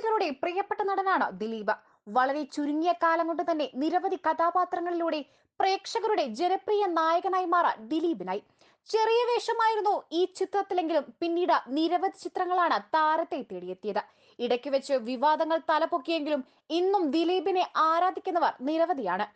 മലയാളികളുടെ പ്രിയപ്പെട്ട നടനാണ് ദിലീപ്. വളരെ ചുരുങ്ങിയ കാലം കൊണ്ട് തന്നെ നിരവധി കഥാപാത്രങ്ങളിലൂടെ പ്രേക്ഷകരുടെ ജനപ്രിയ നായകനായി മാറാൻ ദിലീപിനായി. ചെറിയ വേഷമായിരുന്നു ഈ ചിത്രത്തിലെങ്കിലും പിന്നീട് നിരവധി ചിത്രങ്ങളാണ് താരത്തെ തേടിയെത്തിയത്. ഇടയ്ക്ക് വെച്ച് വിവാദങ്ങൾ തലപൊക്കിയെങ്കിലും ഇന്നും ദിലീപിനെ ആരാധിക്കുന്നവർ നിരവധിയാണ്.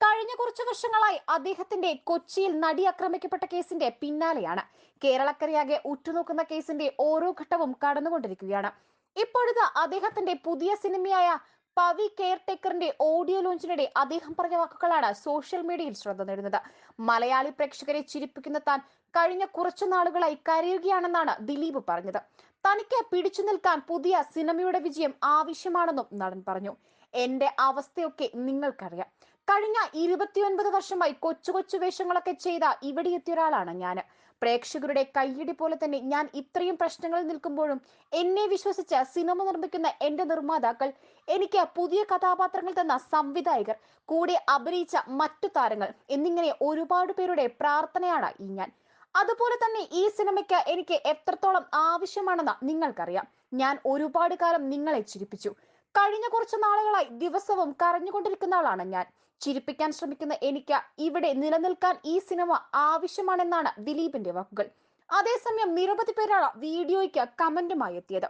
കഴിഞ്ഞ കുറച്ചു വർഷങ്ങളായി അദ്ദേഹത്തിന്റെ കൊച്ചിയിൽ നടി ആക്രമിക്കപ്പെട്ട കേസിന്റെ പിന്നാലെയാണ്. കേരളക്കരയാകെ ഉറ്റുനോക്കുന്ന കേസിന്റെ ഓരോ ഘട്ടവും കടന്നുകൊണ്ടിരിക്കുകയാണ്. ഇപ്പോഴത്തെ അദ്ദേഹത്തിന്റെ പുതിയ സിനിമയായ പവി കെയർ ടേക്കറിന്റെ ഓഡിയോ ലോഞ്ചിനിടെ അദ്ദേഹം പറഞ്ഞ വാക്കുകളാണ് സോഷ്യൽ മീഡിയയിൽ ശ്രദ്ധ നേടുന്നത്. മലയാളി പ്രേക്ഷകരെ ചിരിപ്പിക്കുന്ന താൻ കഴിഞ്ഞ കുറച്ചു നാളുകളായി കരയുകയാണെന്നാണ് ദിലീപ് പറഞ്ഞത്. തനിക്ക് പിടിച്ചു നിൽക്കാൻ പുതിയ സിനിമയുടെ വിജയം ആവശ്യമാണെന്നും നടൻ പറഞ്ഞു. എന്റെ അവസ്ഥയൊക്കെ നിങ്ങൾക്കറിയാം. കഴിഞ്ഞ ഇരുപത്തിയൊൻപത് വർഷമായി കൊച്ചു കൊച്ചു വേഷങ്ങളൊക്കെ ചെയ്ത ഇവിടെ എത്തിയ ഒരാളാണ് ഞാൻ പ്രേക്ഷകരുടെ കയ്യടി പോലെ തന്നെ ഞാൻ ഇത്രയും പ്രശ്നങ്ങളിൽ നിൽക്കുമ്പോഴും എന്നെ വിശ്വസിച്ച് സിനിമ നിർമ്മിക്കുന്ന എന്റെ നിർമ്മാതാക്കൾ എനിക്ക് പുതിയ കഥാപാത്രങ്ങൾ തന്ന സംവിധായകർ കൂടെ അഭിനയിച്ച മറ്റു താരങ്ങൾ എന്നിങ്ങനെ ഒരുപാട് പേരുടെ പ്രാർത്ഥനയാണ് ഈ ഞാൻ. അതുപോലെ തന്നെ ഈ സിനിമയ്ക്ക് എനിക്ക് എത്രത്തോളം ആവശ്യമാണെന്ന് നിങ്ങൾക്കറിയാം. ഞാൻ ഒരുപാട് കാലം നിങ്ങളെ ചിരിപ്പിച്ചു. കഴിഞ്ഞ കുറച്ച് നാളുകളായി ദിവസവും കരഞ്ഞുകൊണ്ടിരിക്കുന്ന ആളാണ് ഞാൻ. ചിരിപ്പിക്കാൻ ശ്രമിക്കുന്ന എനിക്ക് ഇവിടെ നിലനിൽക്കാൻ ഈ സിനിമ ആവശ്യമാണെന്നാണ് ദിലീപിന്റെ വാക്കുകൾ. അതേസമയം നിരവധി പേരാണ് വീഡിയോയ്ക്ക് കമന്റുമായി എത്തിയത്.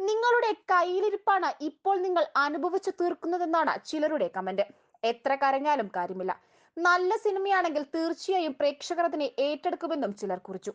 നിങ്ങളുടെ കയ്യിലിരിപ്പാണ് ഇപ്പോൾ നിങ്ങൾ അനുഭവിച്ചു തീർക്കുന്നതെന്നാണ് ചിലരുടെ കമന്റ്. എത്ര കരഞ്ഞാലും കാര്യമില്ല. നല്ല സിനിമയാണെങ്കിൽ തീർച്ചയായും പ്രേക്ഷകർ അതിനെ ഏറ്റെടുക്കുമെന്നും ചിലർ കുറിച്ചു.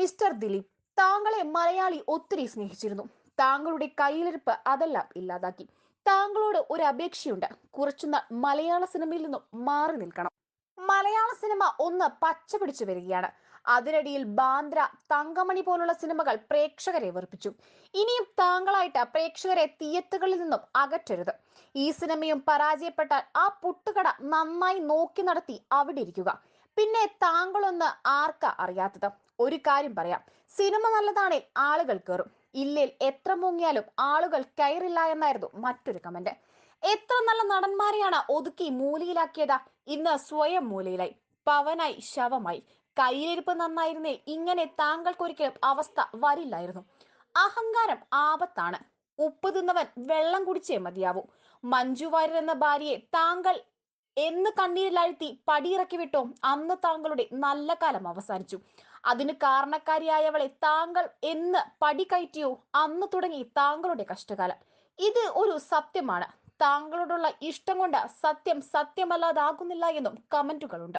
മിസ്റ്റർ ദിലീപ് താങ്കളെ മലയാളി ഒത്തിരി സ്നേഹിച്ചിരുന്നു. താങ്കളുടെ കയ്യിലിരിപ്പ് അതെല്ലാം ഇല്ലാതാക്കി. താങ്കളോട് ഒരു അപേക്ഷയുണ്ട്. കുറച്ചുനാൾ മലയാള സിനിമയിൽ നിന്നും മാറി നിൽക്കണം. മലയാള സിനിമ ഒന്ന് പച്ച പിടിച്ചു വരികയാണ്. അതിനിടയിൽ ബാന്ദ്ര തങ്കമണി പോലുള്ള സിനിമകൾ പ്രേക്ഷകരെ വെറുപ്പിച്ചു. ഇനിയും താങ്കളായിട്ട് പ്രേക്ഷകരെ തിയേറ്ററുകളിൽ നിന്നും അകറ്റരുത്. ഈ സിനിമയും പരാജയപ്പെട്ടാൽ ആ പുട്ടുകട നന്നായി നോക്കി നടത്തി അവിടെ ഇരിക്കുക. പിന്നെ താങ്കളൊന്ന് ആർക്ക അറിയാത്തത്? ഒരു കാര്യം പറയാം. സിനിമ നല്ലതാണേൽ ആളുകൾ കയറും ഇല്ലേൽ എത്ര മുങ്ങിയാലും ആളുകൾ കയറില്ല എന്നായിരുന്നു മറ്റൊരു കമന്റ് എത്ര നല്ല നടന്മാരെയാണ് ഒതുക്കി മൂലയിലാക്കിയത്. ഇന്ന് സ്വയം മൂലയിലായി. പവനായി ശവമായി. കയ്യിലിരിപ്പ് നന്നായിരുന്നേ ഇങ്ങനെ താങ്കൾക്കൊരിക്കലും അവസ്ഥ വരില്ലായിരുന്നു. അഹങ്കാരം ആപത്താണ്. ഉപ്പ് തിന്നവൻ വെള്ളം കുടിച്ചേ മതിയാവൂ. മഞ്ജു വാര്യർ എന്ന ഭാര്യയെ താങ്കൾ എന്ന് കണ്ണീരിലാഴ്ത്തി പടിയിറക്കി വിട്ടോ. അന്ന് താങ്കളുടെ നല്ല കാലം അവസാനിച്ചു. അതിന് കാരണക്കാരിയായവളെ താങ്കൾ എന്ന് പടി കയറ്റിയോ? അന്ന് തുടങ്ങി താങ്കളുടെ കഷ്ടകാലം. ഇത് ഒരു സത്യമാണ്. താങ്കളോടുള്ള ഇഷ്ടം കൊണ്ട് സത്യം സത്യമല്ലാതാകുന്നില്ല എന്നും കമന്റുകളുണ്ട്.